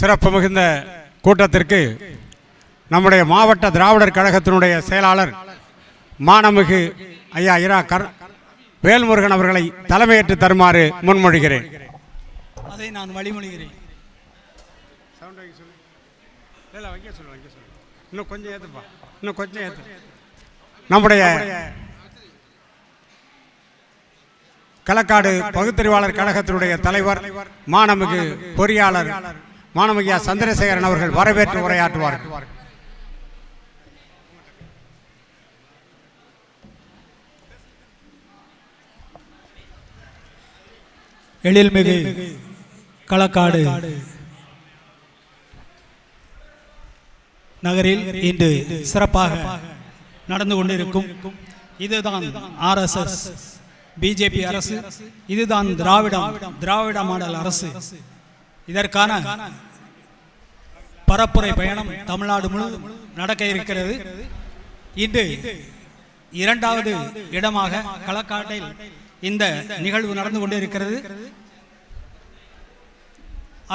சிறப்பு மிகுந்த கூட்டத்திற்கு நம்முடைய மாவட்ட திராவிடர் கழகத்தினுடைய செயலாளர் மானமிகு ஐயா இரா கர் வேல்முருகன் அவர்களை தலைமையேற்று தருமாறு முன்மொழிகிறேன். அதை நான் வழிமொழிகிறேன். இன்னும் கொஞ்சம் ஏற்றுப்பா இன்னும் கொஞ்சம் ஏற்று நம்முடைய களக்காடு பகுத்தறிவாளர் கழகத்தினுடைய தலைவர் மானமிகு பொறியாளர் மாணவியா சந்திரசேகரன் அவர்கள் வரவேற்று உரையாற்றுவார்கள். எழில்மிகு களக்காடு. நகரில் இன்று சிறப்பாக நடந்து கொண்டிருக்கும் இதுதான் ஆர்எஸ்எஸ் பிஜேபி அரசு இதுதான் திராவிடம் திராவிட மாடல் அரசு. இதற்கான பரப்புரை பயணம் தமிழ்நாடு முழுவதும் நடக்க இருக்கிறது. இன்று இரண்டாவது இடமாக களக்காட்டில் இந்த நிகழ்வு நடந்து கொண்டிருக்கிறது.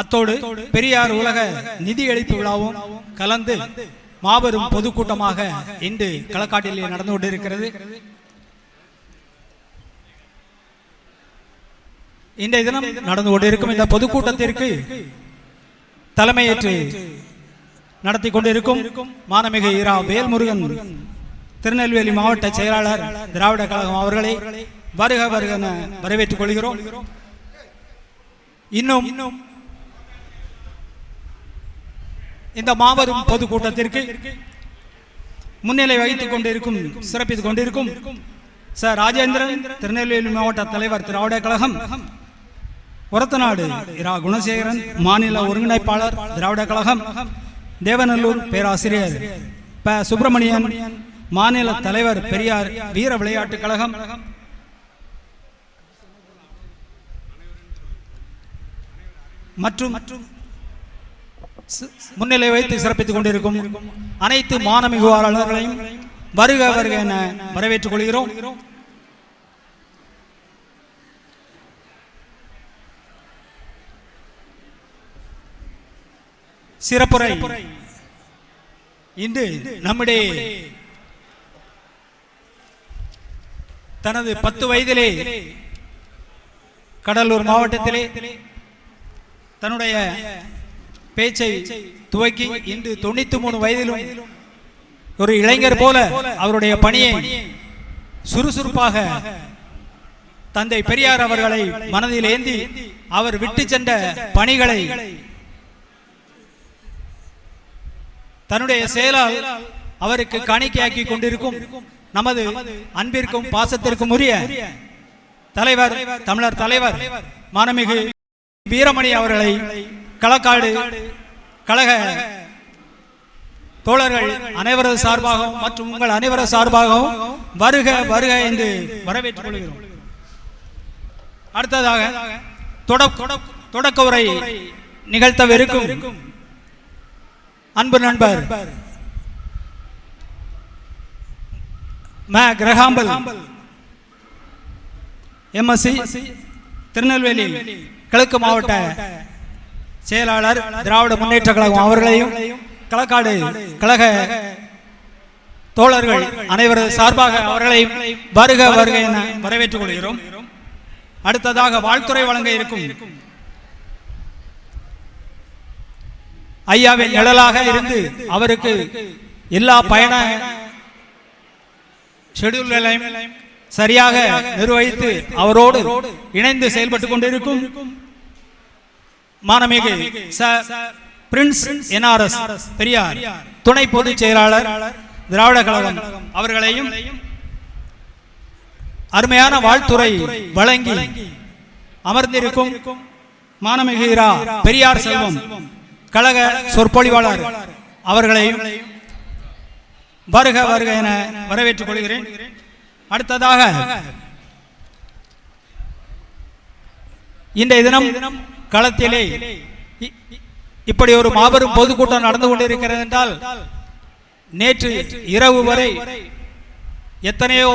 அத்தோடு பெரியார் உலக நிதியளிப்பு விழாவும் கலந்து மாபெரும் பொதுக்கூட்டமாக இன்று களக்காட்டிலே நடந்து கொண்டிருக்கிறது. இன்றைய தினம் நடந்து கொண்டிருக்கும் இந்த பொதுக்கூட்டத்திற்கு தலைமையேற்று நடத்தி கொண்டிருக்கும் மாணமிகு இரா வேல்முருகன் திருநெல்வேலி மாவட்ட செயலாளர் திராவிட கழகம் அவர்களை வருக வருக என வரவேற்றுக் கொள்கிறோம். இன்னும் இந்த மாபெரும் பொதுக்கூட்டத்திற்கு முன்னிலை வகித்துக் கொண்டிருக்கும் சிறப்பித்துக் கொண்டிருக்கும் சார் ராஜேந்திரன் திருநெல்வேலி மாவட்ட தலைவர் திராவிட கழகம் ஒரத்தநாடு இரா குணசேகரன் மாநில ஒருங்கிணைப்பாளர் திராவிட கழகம் தேவநல்லூர் பேராசிரியர். ப. சுப்பிரமணியன் மாநில தலைவர் பெரியார் வீர விளையாட்டுக் கழகம். மற்றும் முன்னிலை வைத்து சிறப்பித்துக் கொண்டிருக்கும் அனைத்து மானமிகுவாளர்களையும் வருக வருக என வரவேற்றுக் கொள்கிறோம். சிறப்புரை. இன்று நம்முடைய தனது பத்து வயதிலே கடலூர் மாவட்டத்திலே தன்னுடைய பேச்சை துவக்கி இன்று தொண்ணூத்தி மூணு வயதிலும் ஒரு இளைஞர் போல அவருடைய பணியை சுறுசுறுப்பாக தந்தை பெரியார் அவர்களை மனதில் ஏந்தி அவர் விட்டு சென்ற பணிகளை தன்னுடைய செயலால் அவருக்கு காணிக்கையாக்கி கொண்டிருக்கும் நமது அன்பிற்கும் பாசத்திற்கும் உரிய தலைவர் தமிழர் தலைவர் மானமிகு வீரமணி அவர்களை களக்காடு கழக தோழர்கள் அனைவரது சார்பாகவும் மற்றும் உங்கள் அனைவரது சார்பாகவும் வருக வருக என்று வரவேற்றுக் கொள்கிறோம் அடுத்ததாக தொடக்க உரை நிகழ்த்தவிருக்கும் அன்பு நண்பர். ம கிரகாம்பல். எம்எஸ்சி திருநெல்வேலி கிழக்கு மாவட்ட செயலாளர் திராவிட முன்னேற்ற கழகம் அவர்களையும் களக்காடு கழக தோழர்கள் அனைவரது சார்பாக அவர்களையும் வருக வருக என வரவேற்றுக் கொள்கிறோம். அடுத்ததாக வாழ்த்துறை வழங்க இருக்கும் ஐயாவின் நிழலாக இருந்து அவருக்கு எல்லா பயண ஷெடியூல்களையும் சரியாக நிர்வகித்து அவரோடு இணைந்து செயல்பட்டுக் கொண்டிருக்கும் மானமிகு ச பிரின்ஸ் என்ஆர்எஸ் பெரியார் துணை பொதுச் செயலாளர் திராவிட கழகம் அவர்களையும் அருமையான வாழ்த்துறை வழங்கி அமர்ந்திருக்கும் மானமிகு பெரியார் செல்வம். கழக சொற்பொழிவாளர் அவர்களையும் வருக வருக என வரவேற்றுக் கொள்கிறேன். அடுத்ததாக இன்றைய தினம் களத்திலே இ- இப்படி ஒரு மாபெரும் பொதுக்கூட்டம் நடந்து கொண்டிருக்கிறது என்றால் நேற்று இரவு வரை எத்தனையோ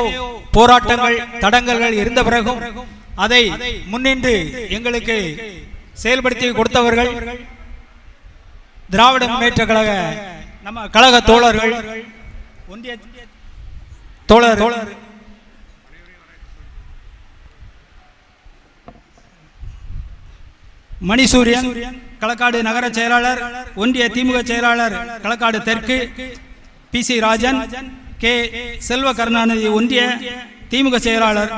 போராட்டங்கள் தடங்கல்கள் இருந்த பிறகும் அதை முன்னின்று எங்களுக்கு செயல்படுத்தி கொடுத்தவர்கள் திராவிட முன்னேற்ற கழக நம்ம கழக தோழர்கள் ஒன்றிய தோழர். மணிசூரியன் களக்காடு நகர செயலாளர் ஒன்றிய திமுக செயலாளர் களக்காடு தெற்கு பி சி ராஜன் கே செல்வ கருணாநிதி ஒன்றிய திமுக செயலாளர்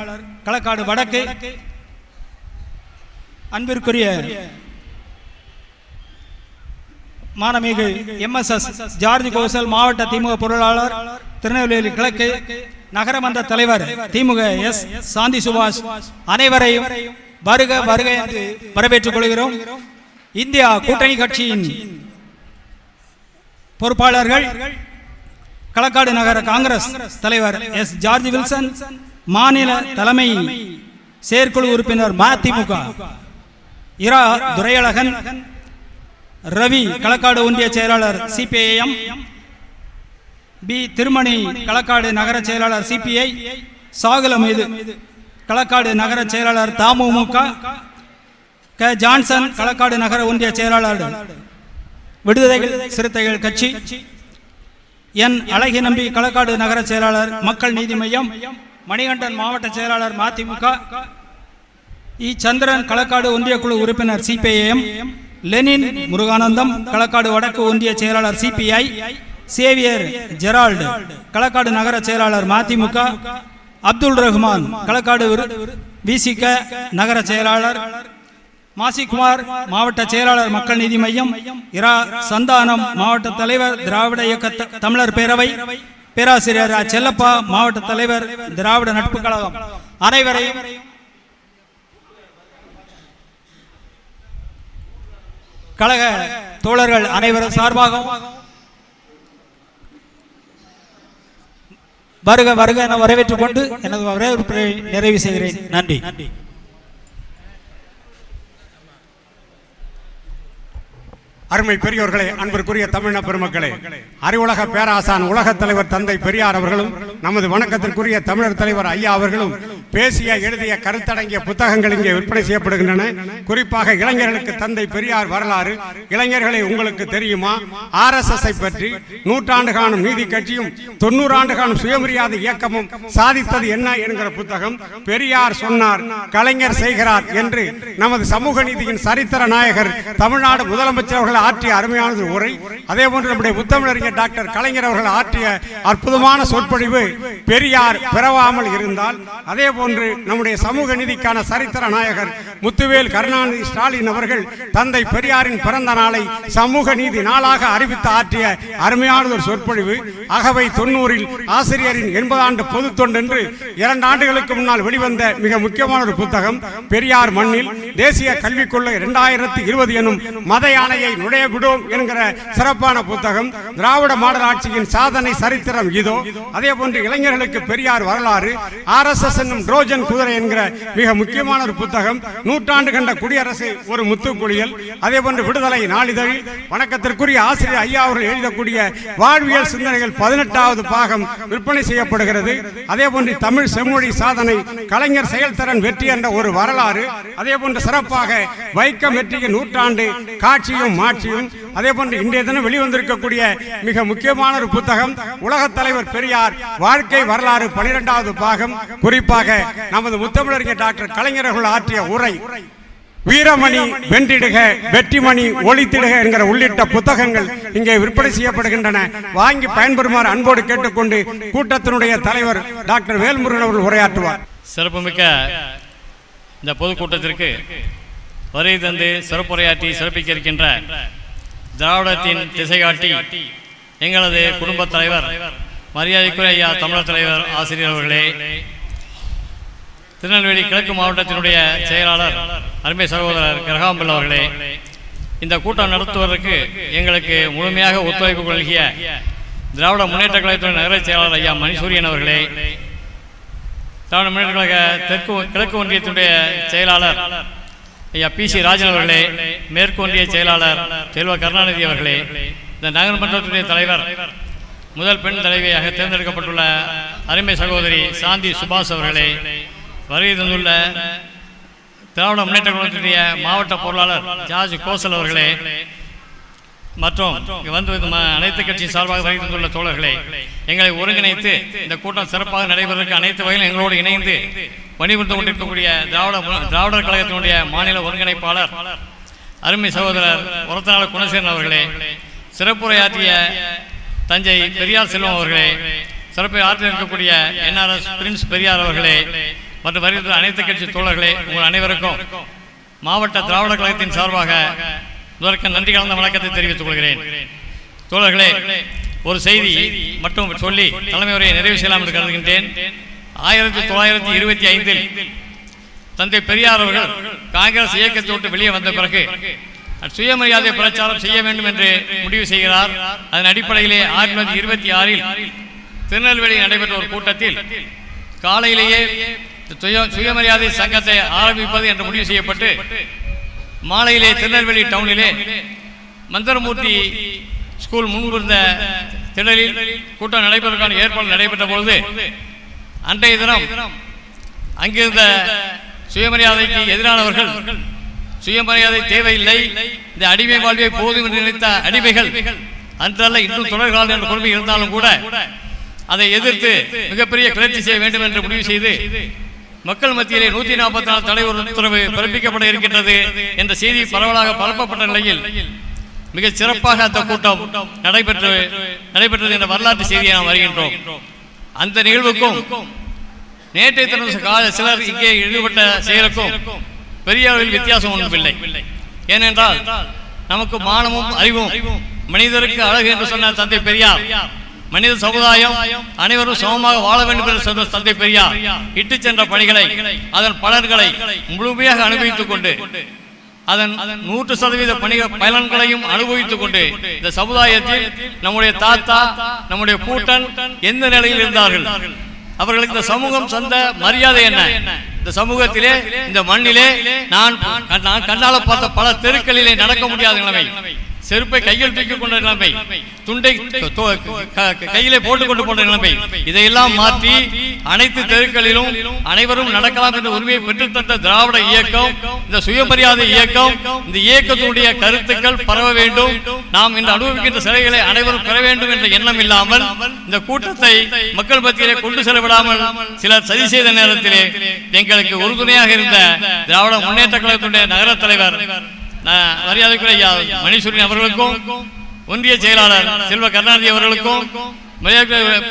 களக்காடு வடக்கு. அன்பிற்குரிய மானமிகு எம்எஸ்எஸ் ஜார்ஜ் கோசல் மாவட்ட திமுக பொருளாளர் திருநெல்வேலி கிழக்கு நகரமன்ற தலைவர் திமுக எஸ். சாந்தி சுபாஷ். அனைவரையும் வருக வருக என்று வரவேற்றுக் கொள்கிறோம். இந்தியா கூட்டணி கட்சியின் பொறுப்பாளர்கள் களக்காடு நகர காங்கிரஸ் தலைவர் எஸ். ஜார்ஜ் வில்சன் மாநில தலைமை செயற்குழு உறுப்பினர் மதிமுக இரா. துரையழகன் ரவி களக்காடு ஒன்றிய செயலாளர் சிபிஐஎம். பி. திருமணி களக்காடு நகர செயலாளர் சிபிஐ. சாகுலமீது களக்காடு நகர செயலாளர் தமுமுக க. ஜான்சன் களக்காடு நகர ஒன்றிய செயலாளர் விடுதலைகள் சிறுத்தைகள் கட்சி. என் அழகி நம்பி களக்காடு நகர செயலாளர் மக்கள் நீதி மையம். மணிகண்டன் மாவட்ட செயலாளர் மதிமுக இ. சந்திரன் களக்காடு ஒன்றிய குழு உறுப்பினர் சிபிஐஎம். லெனின் முருகானந்தம் களக்காடு வடக்கு ஒன்றிய செயலாளர் சிபிஐ சேவியர் ஜெரால்டு களக்காடு நகர செயலாளர் மதிமுக அப்துல் ரஹ்மான் களக்காடு விசிக நகர செயலாளர் மாசிக்குமார் மாவட்ட செயலாளர் மக்கள் நீதி மையம் இரா சந்தானம் மாவட்ட தலைவர் திராவிட இயக்க தமிழர் பேரவை பேராசிரியர் செல்லப்பா மாவட்ட தலைவர் திராவிட நட்பு கழகம். அனைவரையும் கழக தோழர்கள் அனைவரும் சார்பாகவும் வருக வருக என வரவேற்றுக் கொண்டு எனது வரவேற்பை நிறைவு செய்கிறேன். நன்றி. அருமை பெரியோர்களே அன்பிற்குரிய தமிழின பெருமக்களே அறிவுலக பேராசான் உலகத் தலைவர் தந்தை பெரியார் அவர்களும் நமது வணக்கத்திற்குரிய தமிழர் தலைவர் ஐயா அவர்களும் பேசிய எழுதிய கருத்தடங்கிய புத்தகங்கள் இங்கே விற்பனை செய்யப்படுகின்றன. குறிப்பாக இளைஞர்களுக்கு தந்தை பெரியார் வரலாறு இளைஞர்களை உங்களுக்கு தெரியுமா? ஆர் எஸ் எஸ் பற்றி நூற்றாண்டு காணும் நீதி கட்சியும் தொண்ணூறு ஆண்டு காணும் சுயமரியாதை இயக்கமும் சாதித்தது என்ன என்கிற புத்தகம் பெரியார் சொன்னார் கலைஞர் செய்கிறார் என்று நமது சமூக நீதியின் சரித்திர நாயகர் தமிழ்நாடு முதலமைச்சர் அவர்கள் ஆற்றிய அருமையானது உரை. அதே போன்று நம்முடைய முத்தமிழறிஞர் டாக்டர் கலைஞர் அவர்கள் ஆற்றிய அற்புதமான சொற்பொழிவு பெரியார் பிறவாமல் இருந்தால் அதே போன்று போன்று நம்முடைய சமூக நீதிக்கான சரித்திர நாயகர் முத்துவேல் கருணாநிதி ஸ்டாலின் அவர்கள் தந்தை பெரியாரின் பிறந்த நாளை சமூக நீதி நாளாக அறிவித்து ஆற்றிய அருமையான ஒரு சொற்பொழிவு. அகவை தொண்ணூறில் ஆசிரியரின் எண்பது ஆண்டு பொது தொண்டென்று இரண்டு ஆண்டுகளுக்கு முன்னால் வெளிவந்த மிக முக்கியமான ஒரு புத்தகம் பெரியார் மண்ணில் தேசிய கல்விக் கொள்ளை இரண்டாயிரத்தி இருபது எனும் மத யானையை நுழைய விடும் என்கிற சிறப்பான புத்தகம். திராவிட மாடல் ஆட்சியின் சாதனை சரித்திரம் இதோ. அதே போன்று இளைஞர்களுக்கு பெரியார் வரலாறு. ஆர் எஸ் எஸ் என்னும் ட்ரோஜன் குதிரை என்கிற மிக முக்கியமான ஒரு புத்தகம். நூற்றாண்டு கண்ட குடியரசு ஒரு முத்துக்குளியல் அதே போன்று விடுதலை நாளிதழில் வணக்கத்திற்குரிய ஆசிரியர் ஐயா அவர்கள் எழுதக்கூடிய வாழ்வியல் சிந்தனைகள் பதினெட்டாவது பாகம் விற்பனை செய்யப்படுகிறது. அதே போன்று தமிழ் செம்மொழி சாதனை கலைஞர் செயல்திறன் வெற்றி என்ற ஒரு வரலாறு. அதே போன்று சிறப்பாக வைக்கம் வெற்றியின் நூற்றாண்டு காட்சியும் மாட்சியும். அதே போன்று இன்றைய தினம் வெளிவந்திருக்கக்கூடிய மிக முக்கியமான ஒரு புத்தகம். உலகத் தலைவர் பெரியார் வாழ்க்கை வரலாறு பனிரெண்டாவது பாகம். குறிப்பாக நமது முத்தமிழறிஞர் டாக்டர் கலைஞர்கள் ஆற்றிய உரை வீரமணி வென்றிடுக வெற்றிமணி ஒளித்திடுக என்கிற உள்ளிட்ட புத்தகங்கள் இங்கே விற்பனை செய்யப்படுகின்றன. வாங்கி பயன்பெறுமாறு அன்போடு கேட்டுக்கொண்டு கூட்டத்தினுடைய தலைவர் டாக்டர் வேல்முருகன் அவர்கள் உரையாற்றுவார். சிறப்புமிக்க இந்த பொதுக்கூட்டத்திற்கு வருகை தந்து சிறப்புரையாற்றி சிறப்பிக்க இருக்கின்ற திராவிடத்தின் திசைகாட்டி எங்களது குடும்பத் தலைவர் மரியாதைக்குரிய ஐயா தமிழர் தலைவர் ஆசிரியர் அவர்களே திருநெல்வேலி கிழக்கு மாவட்டத்தினுடைய செயலாளர் அருமை சகோதரர் கிரகாம்பல் அவர்களே இந்த கூட்டம் நடத்துவதற்கு எங்களுக்கு முழுமையாக ஒத்துழைப்பு கொள்கிய திராவிட முன்னேற்ற கழகத்தின் நகர செயலாளர் ஐயா மணிசூரியன் அவர்களே திராவிட முன்னேற்ற கழக தெற்கு கிழக்கு ஒன்றியத்தினுடைய செயலாளர் ஐயா பி சி ராஜன் அவர்களே மேற்கு ஒன்றிய செயலாளர் செல்வ கருணாநிதி அவர்களே இந்த நகர்மன்றத்துடைய தலைவர் முதல் பெண் தலைவியாக தேர்ந்தெடுக்கப்பட்டுள்ள அருமை சகோதரி சாந்தி சுபாஷ் அவர்களே வருகை தந்துள்ள திராவிட முன்னேற்ற கழகத்தினுடைய மாவட்ட பொருளாளர் ஜார்ஜ் கோசல் அவர்களே மற்றும் இங்கு வந்து அனைத்து கட்சியின் சார்பாக வருகை தந்துள்ள தோழர்களே எங்களை ஒருங்கிணைத்து இந்த கூட்டம் சிறப்பாக நடைபெறுவதற்கு அனைத்து வகையிலும் எங்களோடு இணைந்து பணிபுரிந்து கொண்டிருக்கக்கூடிய திராவிட திராவிடர் கழகத்தினுடைய மாநில ஒருங்கிணைப்பாளர் அருமை சகோதரர் உரத்தநாள குணசேகரன் அவர்களே சிறப்புரையாற்றிய தஞ்சை பெரியார் செல்வம் அவர்களே சிறப்பை ஆற்றில் இருக்கக்கூடிய என்ஆர்எஸ் பிரின்ஸ் பெரியார் அவர்களே மற்றும் வருகின்ற அனைத்து கட்சி தோழர்களே உங்கள் அனைவருக்கும் மாவட்ட திராவிட கழகத்தின் சார்பாக முதற்க நன்றி கலந்த வணக்கத்தை தெரிவித்துக் கொள்கிறேன். தோழர்களே ஒரு செய்தி மட்டும் சொல்லி தலைமை உரையை நிறைவு செய்யலாம் என்று கருதுகின்றேன். ஆயிரத்தி தொள்ளாயிரத்தி இருபத்தி ஐந்தில் தந்தை பெரியார் அவர்கள் காங்கிரஸ் இயக்கத்தை விட்டு வெளியே வந்த பிறகு சுயமரியாதை பிரச்சாரம் செய்ய வேண்டும் என்று முடிவு செய்கிறார். அதன் அடிப்படையிலே ஆயிரத்தி தொள்ளாயிரத்தி இருபத்தி ஆறில் திருநெல்வேலியில் நடைபெற்ற ஒரு கூட்டத்தில் காலையிலேயே சுய சுயமரியாதை சங்கத்தை ஆரம்பிப்பது என்று முடிவு செய்யப்பட்டு மாலையிலே திருநெல்வேலி டவுனிலே மந்திரமூர்த்தி ஸ்கூல் முன்பிருந்த திடலில் கூட்டம் நடைபெறுவதற்கான ஏற்பாடு நடைபெற்ற பொழுது அன்றைய தினம் அங்கிருந்த சுயமரியாதைக்கு எதிரானவர்கள் சுயமரியாதை தேவையில்லை இந்த அடிமை வாழ்வை போதும் என்று நினைத்த அடிமைகள் அன்றல்ல இன்னும் தொடர்காலம் என்ற கொடுமை இருந்தாலும் கூட அதை எதிர்த்து மிகப்பெரிய கிளர்ச்சி செய்ய வேண்டும் என்று முடிவு செய்து மக்கள் மத்தியிலே நூத்தி நாற்பத்தி நாலு தலைவர் உத்தரவு பிறப்பிக்கப்பட இருக்கின்றது என்ற செய்தி பரவலாக பரப்பப்பட்ட நிலையில் மிக சிறப்பாக அந்த கூட்டம் நடைபெற்று நடைபெற்றது என்ற வரலாற்று செய்தியை நாம் வருகின்றோம் அந்த நிகழ்வுக்கும் நேற்றைய தினம் கால சிலர் இங்கே ஈடுபட்ட செயலுக்கும் பெரிய அளவில் வித்தியாசம் ஒன்றுமில்லை. ஏனென்றால் நமக்கு மானமும் அறிவும் மனிதருக்கு அழகு என்று சொன்ன தந்தை பெரியார் மனித சமுதாயம் அனைவரும் சமமாக வாழ வேண்டும் என்று தந்தை பெரியார் இட்டு சென்ற பணிகளை அதன் பலன்களை முழுமையாக அனுபவித்துக் கொண்டு அதன் நூற்று சதவீத பணிகள் பலன்களையும் அனுபவித்துக் கொண்டு இந்த சமுதாயத்தில் நம்முடைய தாத்தா நம்முடைய பூட்டன் எந்த நிலையில் இருந்தார்கள்? அவர்களுக்கு இந்த சமூகம் சொந்த மரியாதை என்ன? இந்த சமூகத்திலே இந்த மண்ணிலே நான் நான் கண்ணால பார்த்த பல தெருக்களிலே நடக்க முடியாத நிலைமை. செருப்பை கையில் தூக்கிக் கொண்ட நிலைமை. துண்டை கையிலே போட்டுக் கொண்டு போன்ற நிலைமை. இதையெல்லாம் மாற்றி அனைத்து தெருக்களிலும் அனைவரும் நடக்கலாம் என்ற உரிமையை பெற்றுத்தந்த திராவிட இயக்கம் இந்த சுயமரியாதை இயக்கம் இந்த இயக்கத்தினுடைய கருத்துக்கள் பரவ வேண்டும். நாம் இன்று அனுபவிக்கின்ற சிலைகளை அனைவரும் பெற வேண்டும் என்ற எண்ணம் இல்லாமல் இந்த கூட்டத்தை மக்கள் மத்தியிலே கொண்டு செல்ல விடாமல் சிலர் சதி செய்த நேரத்திலே எங்களுக்கு உறுதுணையாக இருந்த திராவிட முன்னேற்ற கழகத்தினுடைய நகர தலைவர் மரியாதைக்குரிய ஐயா மணிசூரியன் அவர்களுக்கும் ஒன்றிய செயலாளர் செல்வ கருணாநிதி அவர்களுக்கும்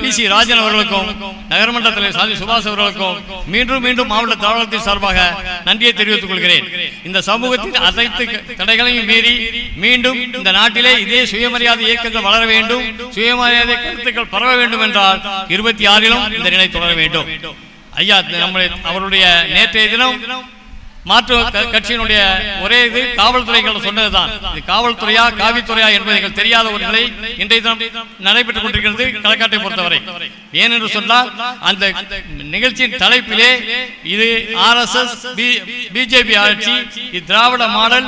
பி சி ராஜன் அவர்களுக்கும் நகரமன்ற தலைவர் சாதி சுபாஷ் அவர்களுக்கும் மீண்டும் மீண்டும் மாவட்ட தாவளத்தின் சார்பாக நன்றியை தெரிவித்துக் கொள்கிறேன். இந்த சமூகத்தின் அனைத்து தடைகளையும் மீறி மீண்டும் இந்த நாட்டிலே இதே சுயமரியாதை இயக்கங்கள் வளர வேண்டும் சுயமரியாதை கருத்துக்கள் பரவ வேண்டும் என்றால் இருபத்தி ஆறிலும் இந்த நிலை தொடர வேண்டும். ஐயா நம்முடைய அவருடைய நேற்றைய தினம் மாற்று கட்சியினுடைய ஒரே இது காவல்துறைகள் சொன்னதுதான். இது காவல்துறையா காவித்துறையா என்பது எங்களுக்கு தெரியாத ஒரு நிலை இன்றைய தினம் நடைபெற்றுக் கொண்டிருக்கிறது களக்காட்டை பொறுத்தவரை. ஏனென்று சொன்னால் அந்த நிகழ்ச்சியின் தலைப்பிலே இது ஆர்எஸ்எஸ் பிஜேபி ஆட்சி இது திராவிட மாடல்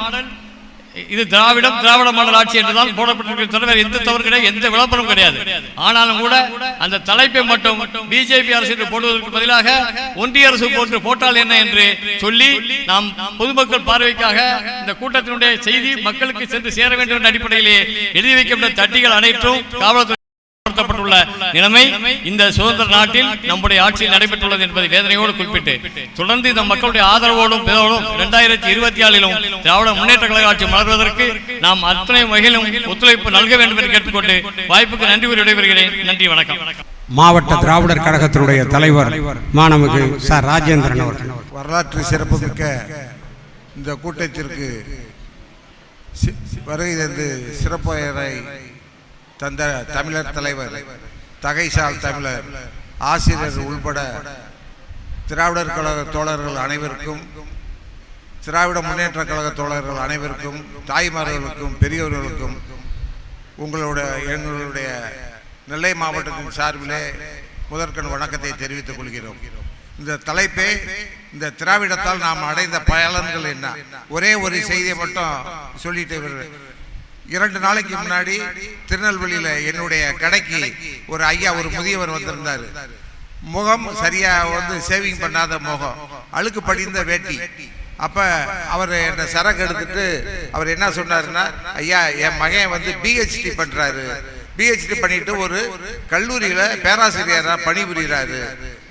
இது திராவிடம் திராவிட மாடல் ஆட்சி என்றுதான் போடப்பட்டிருக்கிறது தவிர எந்த தவறு கிடையாது எந்த விளம்பரம் கிடையாது. ஆனாலும் கூட அந்த தலைப்பை மட்டும் பிஜேபி அரசு என்று போடுவதற்கு பதிலாக ஒன்றிய அரசு போன்று போட்டால் என்ன என்று சொல்லி நாம் பொதுமக்கள் பார்வைக்காக இந்த கூட்டத்தினுடைய செய்தி மக்களுக்கு சென்று சேர வேண்டும் என்ற அடிப்படையிலே எழுதி வைக்கப்பட்ட தட்டிகள் அனைத்தும் காவல்துறை நடத்தப்பட்டுள்ள நிலைமை இந்த சுதந்திர நாட்டில் நம்முடைய ஆட்சியில் நடைபெற்றுள்ளது என்பதை வேதனையோடு குறிப்பிட்டு தொடர்ந்து இந்த மக்களுடைய ஆதரவோடும் பிறவோடும் இரண்டாயிரத்தி இருபத்தி ஆறிலும் திராவிட முன்னேற்ற கழக ஆட்சி மலர்வதற்கு நாம் அத்தனை வகையிலும் ஒத்துழைப்பு நல்க வேண்டும் என்று கேட்டுக்கொண்டு வாய்ப்புக்கு நன்றி கூறி விடைபெறுகிறேன். நன்றி வணக்கம். மாவட்ட திராவிடர் கழகத்தினுடைய தலைவர் மாணமிகு சார் ராஜேந்திரன் அவர்கள். வரலாற்று சிறப்புமிக்க இந்த கூட்டத்திற்கு சி- வருகை தந்து சிறப்புரை தந்த தமிழர் தலைவர் தகைசால் தமிழர். ஆசிரியர் உள்பட திராவிடர் கழக தோழர்கள் அனைவருக்கும் திராவிட முன்னேற்ற கழக தோழர்கள் அனைவருக்கும் தாய்மார்களுக்கும் பெரியவர்களுக்கும் உங்களோட எங்களுடைய நெல்லை மாவட்டத்தின் சார்பிலே முதற்கண் வணக்கத்தை தெரிவித்துக் கொள்கிறோம். இந்த தலைப்பே இந்த திராவிடத்தால் நாம் அடைந்த பலன்கள் என்ன? ஒரே ஒரு செய்தியை மட்டும் சொல்லிட்டு. இரண்டு நாளைக்கு முன்னாடி திருநெல்வேலியில என்னுடைய கடைக்கு ஒரு ஐயா ஒரு முதியவர் வந்திருந்தாரு. முகம் சரியா வந்து சேவிங் பண்ணாத முகம். அழுக்கு படிந்த வேட்டி. அப்போ அவர் என்ன சரக்கு எடுத்துட்டு அவர் என்ன சொன்னாருன்னா ஐயா என் மகன் வந்து பிஹெச்டி பண்ணுறாரு பிஹெச்டி பண்ணிட்டு ஒரு கல்லூரியில் பேராசிரியராக பணிபுரிகிறாரு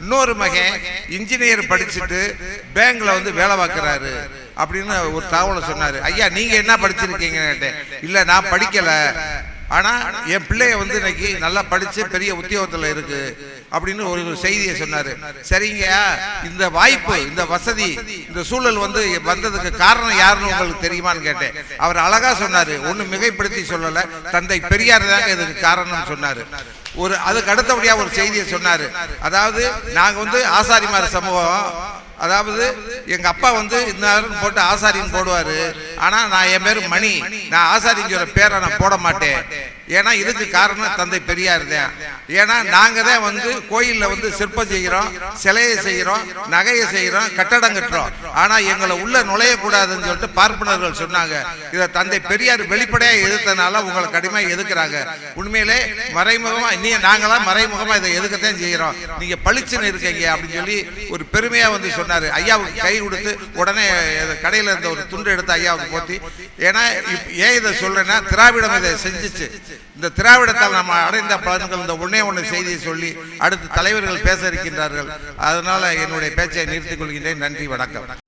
இன்னொரு மகன் இன்ஜினியர் படிச்சுட்டு பேங்க்ல வந்து வேலை பார்க்குறாரு அப்படின்னு ஒரு தகவலை சொன்னார். ஐயா நீங்கள் என்ன படிச்சிருக்கீங்கன்னு கேட்டேன். இல்லை நான் படிக்கலை. ஆனால் என் பிள்ளைய வந்து இன்னைக்கு நல்லா படித்து பெரிய உத்தியோகத்தில் இருக்கு அப்படின்னு ஒரு செய்தியை சொன்னார். சரிங்க இந்த வாய்ப்பு இந்த வசதி இந்த சூழல் வந்து வந்ததுக்கு காரணம் யாருன்னு உங்களுக்கு தெரியுமான்னு கேட்டேன். அவர் அழகா சொன்னார் ஒன்றும் மிகைப்படுத்தி சொல்லலை தந்தை பெரியார் தாங்க இதுக்கு காரணம்னு சொன்னார். ஒரு அதுக்கு அடுத்தபடியாக ஒரு செய்தியை சொன்னார். அதாவது நாங்கள் வந்து ஆசாரிமார் சமூகம் அதாவது எங்க அப்பா வந்து இந்த நேரம் போட்டு ஆசாரின்னு போடுவாரு. ஆனா நான் என் பேரு மணி. நான் ஆசாரிங்கிற பேரை நான் போட மாட்டேன். ஏன்னா இதுக்கு காரணம் தந்தை பெரியார் தான். ஏன்னா நாங்க தான் வந்து கோயில்ல வந்து சிற்பம் செய்கிறோம் சிலையை செய்கிறோம் நகையை செய்கிறோம் கட்டடம் கட்டுறோம். ஆனா எங்களை உள்ள நுழையக்கூடாதுன்னு சொல்லிட்டு பார்ப்பனர்கள் சொன்னாங்க. இதை தந்தை பெரியார் வெளிப்படையா எதிர்த்தனால உங்களை கடுமையாக எதுக்குறாங்க உண்மையிலே மறைமுகமா நீ நாங்களாம் மறைமுகமா இதை எதுக்கத்தான் செய்கிறோம். நீங்க பளிச்சுன்னு இருக்கீங்க அப்படின்னு சொல்லி ஒரு பெருமையா வந்து சொன்னாரு. ஐயாவுக்கு கை கொடுத்து உடனே இது கடையில இருந்த ஒரு துண்டு எடுத்து ஐயாவுக்கு போத்தி. ஏன்னா ஏன் இதை சொல்றேன்னா திராவிடம் இதை செஞ்சுச்சு. இந்த திராவிடத்தால் நம்ம அடைந்த பலன்கள் இந்த ஒன்னே ஒன்று செய்தியை சொல்லி அடுத்து தலைவர்கள் பேச இருக்கின்றார்கள். அதனால என்னுடைய பேச்சை நிறுத்திக் கொள்கின்றேன். நன்றி வணக்கம்.